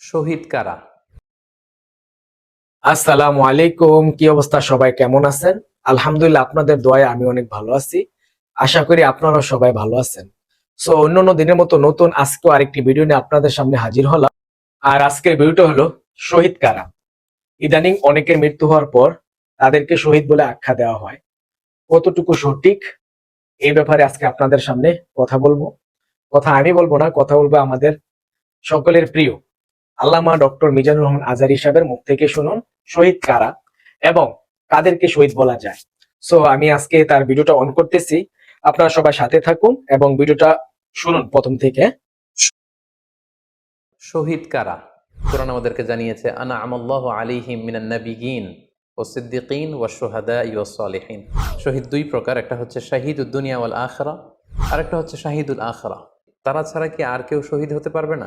শহীদ কারা? আসসালামু আলাইকুম, কি অবস্থা সবাই, কেমন আছেন? আলহামদুলিল্লাহ, আপনাদের দোয়ায় আমি অনেক ভালো আছি। আশা করি আপনারা সবাই ভালো আছেন। সো অন্যান্য দিনের মতো নতুন আজকেও আরেকটি ভিডিও নিয়ে আপনাদের সামনে হাজির হলাম। আর আজকের ভিডিওটা হলো শহীদ কারা? ইদানিং অনেকের মৃত্যু হওয়ার পর তাদেরকে শহীদ বলে আখ্যা দেওয়া হয়। কতটুকু সঠিক? এই ব্যাপারে আজকে আপনাদের সামনে কথা বলব। কথা আমি বলব না, কথা বলব আমাদের সকলের প্রিয় আল্লামা ডক্টর মিজানুর রহমান আজারি সাহেবের মুখ থেকে শুনুন, শহীদ কারা এবং কাদেরকে শহীদ বলা যায়। সো আমি আজকে তার ভিডিওটা অন করতেছি। আপনারা সবাই সাথে থাকুন এবং ভিডিওটা শুনুন প্রথম থেকে। শহীদ কারা? কোরআন আমাদেরকে জানিয়েছে, আনা আমল্লাহ আলিহিম মিনান নবিগিন ও সিদ্দিকিন ও সোহাদা ইউ সালিহিন। শহীদ দুই প্রকার, একটা হচ্ছে শাহিদ উদ্দুনিয়া ওয়াল আখরা, আরেকটা হচ্ছে শাহিদুল আখরা। তারা ছাড়া কি আর কেউ শহীদ হতে পারবে না?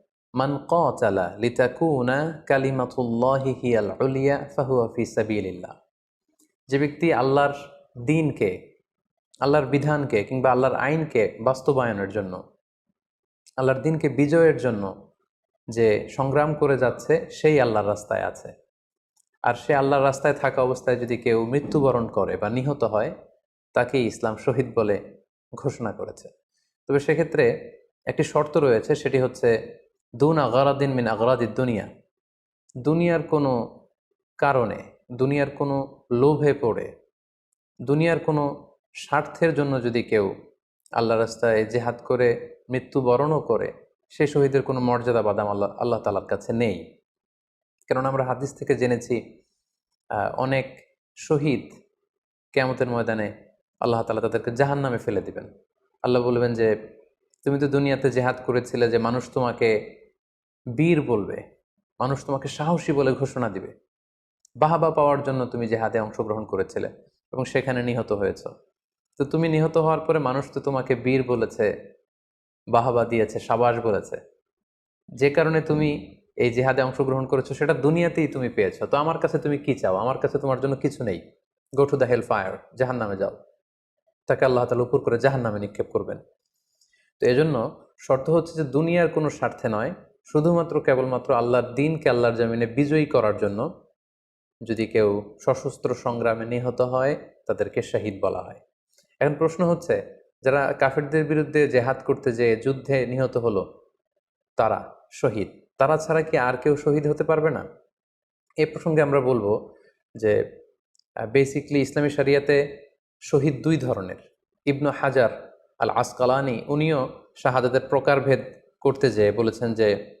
মান কালা লিতাকুনা কালিমাতুল্লাহি ফাহুয়া ফি যে ব্যক্তি আল্লাহর দিনকে, আল্লাহর বিধানকে কিংবা আল্লাহর আইনকে বাস্তবায়নের জন্য, আল্লাহর দিনকে বিজয়ের জন্য যে সংগ্রাম করে যাচ্ছে, সেই আল্লাহর রাস্তায় আছে। আর সে আল্লাহর রাস্তায় থাকা অবস্থায় যদি কেউ মৃত্যুবরণ করে বা নিহত হয় তাকে ইসলাম শহীদ বলে ঘোষণা করেছে। তবে সেক্ষেত্রে একটি শর্ত রয়েছে, সেটি হচ্ছে দুন আগারাদিন মিন আগারাদিদ দুনিয়া। দুনিয়ার কোনো কারণে, দুনিয়ার কোনো লোভে পড়ে, দুনিয়ার কোনো স্বার্থের জন্য যদি কেউ আল্লাহ রাস্তায় জেহাদ করে, মৃত্যুবরণও করে, সে শহীদের কোনো মর্যাদা বাদাম আল্লাহ আল্লাহ তালার কাছে নেই। কারণ আমরা হাদিস থেকে জেনেছি অনেক শহীদ কেয়ামতের ময়দানে আল্লাহ তালা তাদেরকে জাহান নামে ফেলে দিবেন। আল্লাহ বলবেন যে, তুমি তো দুনিয়াতে জেহাদ করেছিলে যে মানুষ তোমাকে বীর বলবে, মানুষ তোমাকে সাহসী বলে ঘোষণা দিবে। বাহাবা পাওয়ার জন্য তুমি জেহাদে অংশগ্রহণ করেছিলে এবং সেখানে নিহত হয়েছ। তো তুমি নিহত হওয়ার পরে মানুষ তো তোমাকে বীর বলেছে, বাহাবা দিয়েছে, সাবাস বলেছে। যে কারণে তুমি এই জেহাদে অংশগ্রহণ করেছ, সেটা দুনিয়াতেই তুমি পেয়েছ। তো আমার কাছে তুমি কি চাও? আমার কাছে তোমার জন্য কিছু নেই। Go to the hell fire জাহান নামে যাও। তাকে আল্লাহ তালা উপর করে জাহান নামে নিক্ষেপ করবেন। তো এজন্য শর্ত হচ্ছে যে দুনিয়ার কোনো স্বার্থে নয় শুধুমাত্র কেবলমাত্র আল্লাহর দিনকে আল্লাহর জামিনে বিজয়ী করার জন্য যদি কেউ সশস্ত্র সংগ্রামে নিহত হয়, তাদেরকে শহীদ বলা হয়। এখন প্রশ্ন হচ্ছে, যারা কাফেরদের বিরুদ্ধে জেহাদ করতে যে যুদ্ধে নিহত হলো, তারা শহীদ? তারা ছাড়া কি আর কেউ শহীদ হতে পারবে না? এ প্রসঙ্গে আমরা বলব যে বেসিকলি ইসলামী শরিয়াতে শহীদ দুই ধরনের। ইবনু হাজার আল আসকালানি উনিও শাহাদাতের প্রকারভেদ করতে যেয়ে বলেছেন যে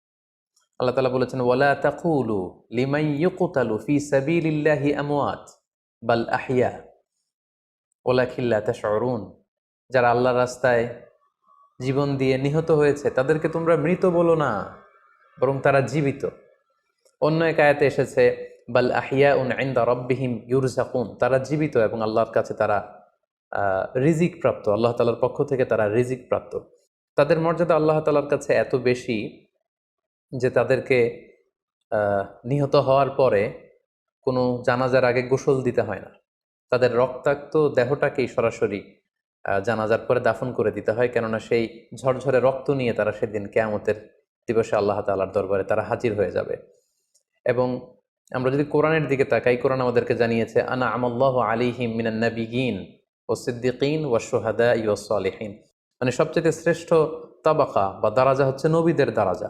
আল্লাহ তালা বলেছেন, ওয়ালা তাকুলু লিমাই ইউকুতালু ফি সাবিলিল্লাহি আমওয়াত বাল আহিয়া ওলা খিল্লা তাশউরুন। যারা আল্লাহর রাস্তায় জীবন দিয়ে নিহত হয়েছে, তাদেরকে তোমরা মৃত বলো না, বরং তারা জীবিত। অন্য এক আয়াতে এসেছে, বাল আহিয়া উন আইন্দা রব্বিহিম ইউরজাকুন তারা জীবিত এবং আল্লাহর কাছে তারা রিজিক প্রাপ্ত। আল্লাহ তালার পক্ষ থেকে তারা রিজিক প্রাপ্ত। তাদের মর্যাদা আল্লাহ তালার কাছে এত বেশি যে তাদেরকে নিহত হওয়ার পরে কোনো জানাজার আগে গোসল দিতে হয় না। তাদের রক্তাক্ত দেহটাকেই সরাসরি জানাজার পরে দাফন করে দিতে হয়। কেননা সেই ঝরঝরে রক্ত নিয়ে তারা সেদিন কেয়ামতের দিবসে আল্লাহ তাআলার দরবারে তারা হাজির হয়ে যাবে। এবং আমরা যদি কোরআনের দিকে তাকাই, কোরআন আমাদেরকে জানিয়েছে, আনা আমাল্লাহ আলিহিম মিনান নাবিগিন ও সিদ্দিকিন ও সোহাদা ইউ মানে সবচেয়ে শ্রেষ্ঠ তাবাকা বা দারাজা হচ্ছে নবীদের দারাজা।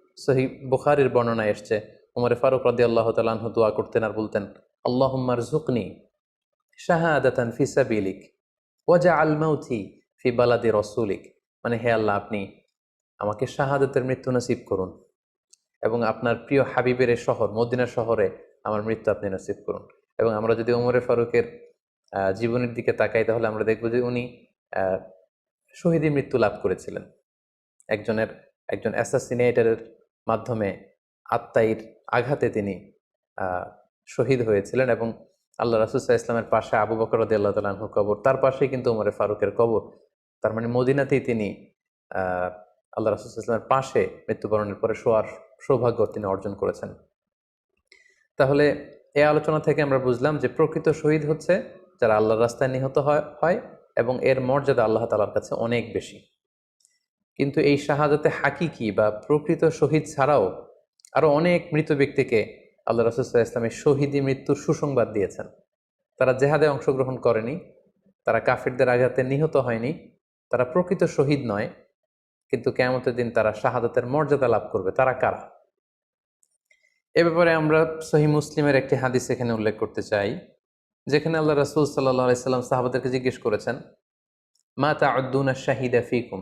সহি বুখারির বর্ণনায় এসছে ওমরে ফারুক রদি আল্লাহ তালা আনহু দোয়া করতেন আর বলতেন আল্লাহুম্মার জুকনি শাহাদাতান ফি সাবিলিক ওয়াজা আল মাউথি ফি বালাদি রসুলিক। মানে হে আল্লাহ, আপনি আমাকে শাহাদাতের মৃত্যু নসিব করুন এবং আপনার প্রিয় হাবিবের শহর মদিনা শহরে আমার মৃত্যু আপনি নসিব করুন। এবং আমরা যদি ওমরে ফারুকের জীবনের দিকে তাকাই, তাহলে আমরা দেখব যে উনি শহীদি মৃত্যু লাভ করেছিলেন। একজনের, একজন অ্যাসাসিনেটারের মাধ্যমে আত্মাইর আঘাতে তিনি শহীদ হয়েছিলেন এবং আল্লাহ রাসুসাহ ইসলামের পাশে আবু বকর আল্লাহ তালাহু কবর, তার পাশেই কিন্তু ওমরে ফারুকের কবর। তার মানে মদিনাতেই তিনি আল্লাহ রাসুল ইসলামের পাশে মৃত্যুবরণের পরে শোয়ার সৌভাগ্য তিনি অর্জন করেছেন। তাহলে এই আলোচনা থেকে আমরা বুঝলাম যে প্রকৃত শহীদ হচ্ছে যারা আল্লাহর রাস্তায় নিহত হয় এবং এর মর্যাদা আল্লাহ তালার কাছে অনেক বেশি। কিন্তু এই শাহাদাতে হাকিকি বা প্রকৃত শহীদ ছাড়াও আরও অনেক মৃত ব্যক্তিকে আল্লাহ রাসুল্লাহ ইসলামের শহীদি মৃত্যুর সুসংবাদ দিয়েছেন। তারা জেহাদে অংশগ্রহণ করেনি, তারা কাফিরদের আঘাতে নিহত হয়নি, তারা প্রকৃত শহীদ নয়, কিন্তু কেমতের দিন তারা শাহাদাতের মর্যাদা লাভ করবে। তারা কারা? এ ব্যাপারে আমরা সহি মুসলিমের একটি হাদিস এখানে উল্লেখ করতে চাই, যেখানে আল্লাহ রাসুল সাল্লাহ সাল্লাম সাহাবাদেরকে জিজ্ঞেস করেছেন, মা তা আদ্দুনা শাহিদা ফিকুম?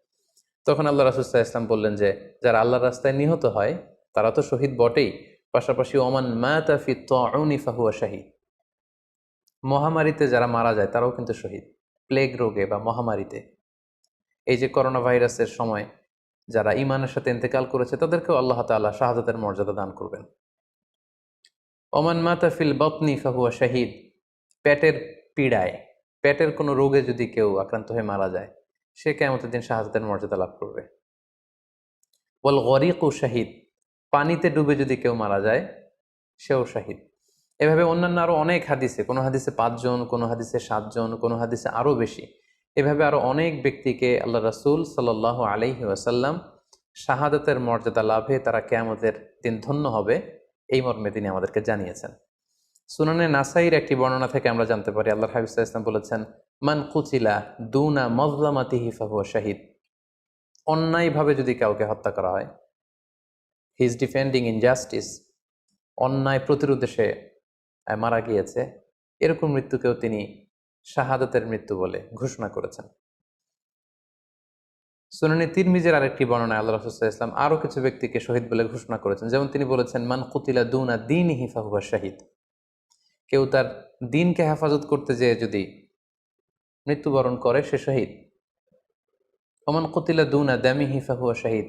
তখন আল্লাহ রাসুল্লাহ ইসলাম বললেন যে, যারা আল্লাহর রাস্তায় নিহত হয়, তারা তো শহীদ বটেই। পাশাপাশি ওমান মায়াতাফি তউনি ফাহুয়া শাহিদ। মহামারীতে যারা মারা যায়, তারাও কিন্তু শহীদ। প্লেগ রোগে বা মহামারীতে। এই যে করোনা ভাইরাসের সময় যারা ইমানের সাথে ইন্তেকাল করেছে, তাদেরকেও আল্লাহ তাআলা শাহাদাতের মর্যাদা দান করবেন। ওমান মাতাফিল বতনি ফাহুয়া শাহিদ। পেটের পীড়ায়। পেটের কোনো রোগে যদি কেউ আক্রান্ত হয়ে মারা যায় সে কেমতের দিন শাহাদাতের মর্যাদা লাভ করবে। বল গরিক ও শাহিদ, পানিতে ডুবে যদি কেউ মারা যায়, সেও শাহিদ। এভাবে অন্যান্য আরও অনেক হাদিসে, কোনো হাদিসে পাঁচজন, কোনো হাদিসে সাতজন, কোনো হাদিসে আরও বেশি, এভাবে আরও অনেক ব্যক্তিকে আল্লাহ রাসূল সাল্লাহ আলাইহি ওয়াসাল্লাম শাহাদাতের মর্যাদা লাভে তারা কেয়ামতের দিন ধন্য হবে, এই মর্মে তিনি আমাদেরকে জানিয়েছেন। সুনানে নাসাইর একটি বর্ণনা থেকে আমরা জানতে পারি, আল্লাহ হাবিব ইসলাম বলেছেন, মান কুচিলা দুনা মজলামাতি হিফাহুয়া শাহিদ। অন্যায়ভাবে যদি কাউকে হত্যা করা হয় হি ইজ ডিফেন্ডিং ইনজাস্টিস অন্যায় প্রতিরোধে সে মারা গিয়েছে, এরকম মৃত্যুকেও তিনি শাহাদাতের মৃত্যু বলে ঘোষণা করেছেন। সুনানি তিরমিজের আরেকটি বর্ণনায় আল্লাহ রসুল্লাহ ইসলাম আরও কিছু ব্যক্তিকে শহীদ বলে ঘোষণা করেছেন। যেমন তিনি বলেছেন, মান কুতিলা দুনা দিন হিফাহুয়া শাহিদ। কেউ তার দিনকে হেফাজত করতে যেয়ে যদি মৃত্যুবরণ করে সে শহীদ। ওমান কুতিলা দুনা দামি হিফাহুয়া শাহিদ।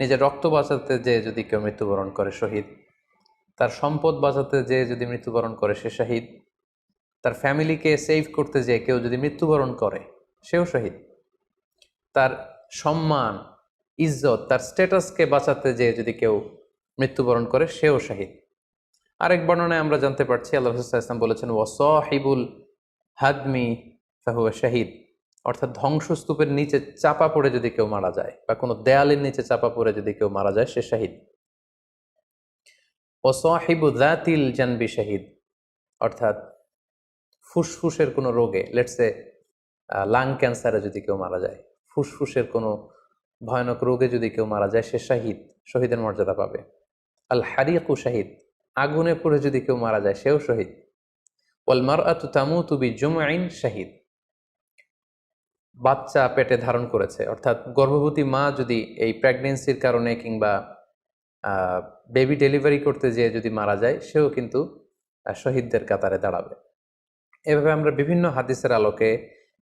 নিজের রক্ত বাঁচাতে যেয়ে যদি কেউ মৃত্যুবরণ করে শহীদ। তার সম্পদ বাঁচাতে যেয়ে যদি মৃত্যুবরণ করে সে শহীদ। তার ফ্যামিলিকে সেভ করতে যেয়ে কেউ যদি মৃত্যুবরণ করে, সেও শহীদ। তার সম্মান, ইজ্জত, তার স্ট্যাটাসকে বাঁচাতে যেয়ে যদি কেউ মৃত্যুবরণ করে, সেও শাহিদ। আরেক বর্ণনায় আমরা জানতে পারছি, আল্লাহ ইসলাম বলেছেন, ওয়াসহিবুল হাদমি ফাহুয়া শাহিদ। অর্থাৎ ধ্বংসস্তূপের নিচে চাপা পড়ে যদি কেউ মারা যায় বা কোনো দেয়ালের নিচে চাপা পড়ে যদি কেউ মারা যায়, সে শাহিদ। ওয়াসহিবু দাতিল জানবি শাহিদ। অর্থাৎ ফুসফুসের কোনো রোগে লেটসে লাং ক্যান্সারে যদি কেউ মারা যায়, ফুসফুসের কোনো ভয়ানক রোগে যদি কেউ মারা যায়, সে শাহিদ, শহীদের মর্যাদা পাবে। আল হারিয়াকু শাহিদ। আগুনে পড়ে যদি কেউ মারা যায়, সেও শহীদ। ওয়াল মার আতু তামু তুবি জুমাইন শাহিদ। বাচ্চা পেটে ধারণ করেছে। অর্থাৎ গর্ভবতী মা যদি এই প্রেগনেন্সির কারণে কিংবা বেবি ডেলিভারি করতে যেয়ে যদি মারা যায়, সেও কিন্তু শহীদদের কাতারে দাঁড়াবে। এভাবে আমরা বিভিন্ন হাদিসের আলোকে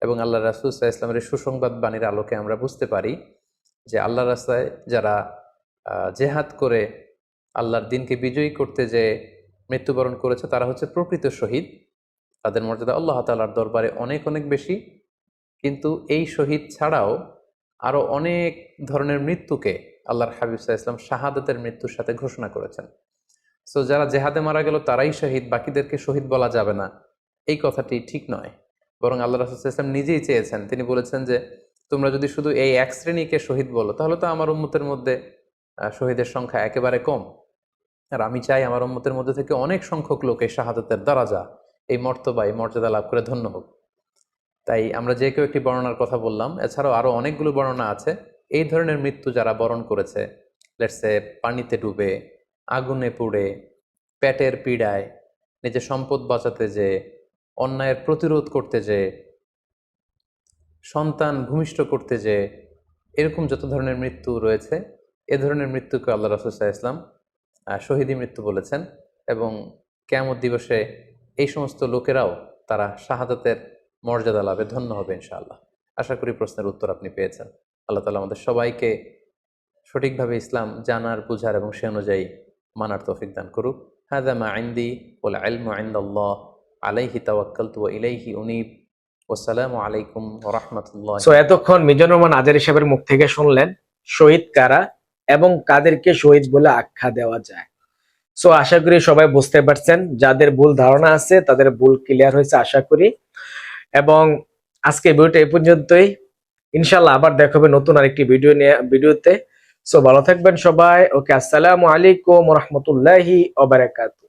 এবং আল্লাহ রাসুল ইসলামের সুসংবাদ বাণীর আলোকে আমরা বুঝতে পারি যে আল্লাহ রাস্তায় যারা জেহাদ করে আল্লাহর দিনকে বিজয়ী করতে যে মৃত্যুবরণ করেছে, তারা হচ্ছে প্রকৃত শহীদ। তাদের মর্যাদা আল্লাহ তালার দরবারে অনেক অনেক বেশি। কিন্তু এই শহীদ ছাড়াও আরও অনেক ধরনের মৃত্যুকে আল্লাহর হাবিব সাহা ইসলাম শাহাদাতের মৃত্যুর সাথে ঘোষণা করেছেন। সো যারা জেহাদে মারা গেল, তারাই শহীদ, বাকিদেরকে শহীদ বলা যাবে না। এই কথাটি ঠিক নয়। বরং আল্লাহ রাসুল ইসলাম নিজেই চেয়েছেন। তিনি বলেছেন যে, তোমরা যদি শুধু এই এক শ্রেণীকে শহীদ বলো, তাহলে তো আমার উম্মতের মধ্যে শহীদের সংখ্যা একেবারে কম। আর আমি চাই আমার উম্মতের মধ্যে থেকে অনেক সংখ্যক লোক এই শাহাদাতের দ্বারাজা এই মর্তবা, এই মর্যাদা লাভ করে ধন্য হোক। তাই আমরা যে কেউ একটি বর্ণনার কথা বললাম, এছাড়াও আরও অনেকগুলো বর্ণনা আছে। এই ধরনের মৃত্যু যারা বরণ করেছে লেটসে পানিতে ডুবে, আগুনে পুড়ে, পেটের পীড়ায়, নিজের সম্পদ বাঁচাতে যে, অন্যায়ের প্রতিরোধ করতে যে, সন্তান ভূমিষ্ঠ করতে যে, এরকম যত ধরনের মৃত্যু রয়েছে, এ ধরনের মৃত্যুকে আল্লাহ রসুল্লাহ ইসলাম শহীদি মৃত্যু বলেছেন এবং কেয়ামত দিবসে এই সমস্ত লোকেরাও তারা শাহাদাতের মর্যাদা লাভে ধন্য হবে ইনশাআল্লাহ। আশা করি প্রশ্নের উত্তর আপনি পেয়েছেন। আল্লাহ তালা আমাদের সবাইকে সঠিকভাবে ইসলাম জানার, বুঝার এবং সে অনুযায়ী মানার তৌফিক দান করুক। হাদা আইন্দি ওল আলম আইন্দাল্লাহ আলাইহি তাওয়াক্কালতু ওয়া ইলাইহি উনিব। ওয়াসসালামু আলাইকুম রাহমাতুল্লাহ এতক্ষণ মিজানুর রহমান আজারি মুখ থেকে শুনলেন, শহীদ কারা? এবং কাদেরকে শহীদ বলে আখ্যা দেওয়া যায়। সো আশা করি সবাই বুঝতে পারছেন, যাদের ভুল ধারণা আছে, তাদের ভুল ক্লিয়ার হয়েছে, আশা করি। এবং আজকে ভিডিওটা এই পর্যন্তই। ইনশাল্লাহ আবার দেখা হবে নতুন আরেকটি ভিডিও নিয়ে, ভিডিওতে। সো ভালো থাকবেন সবাই। ওকে আসসালামু আলাইকুম রহমতুল্লাহি ওবারাকাতু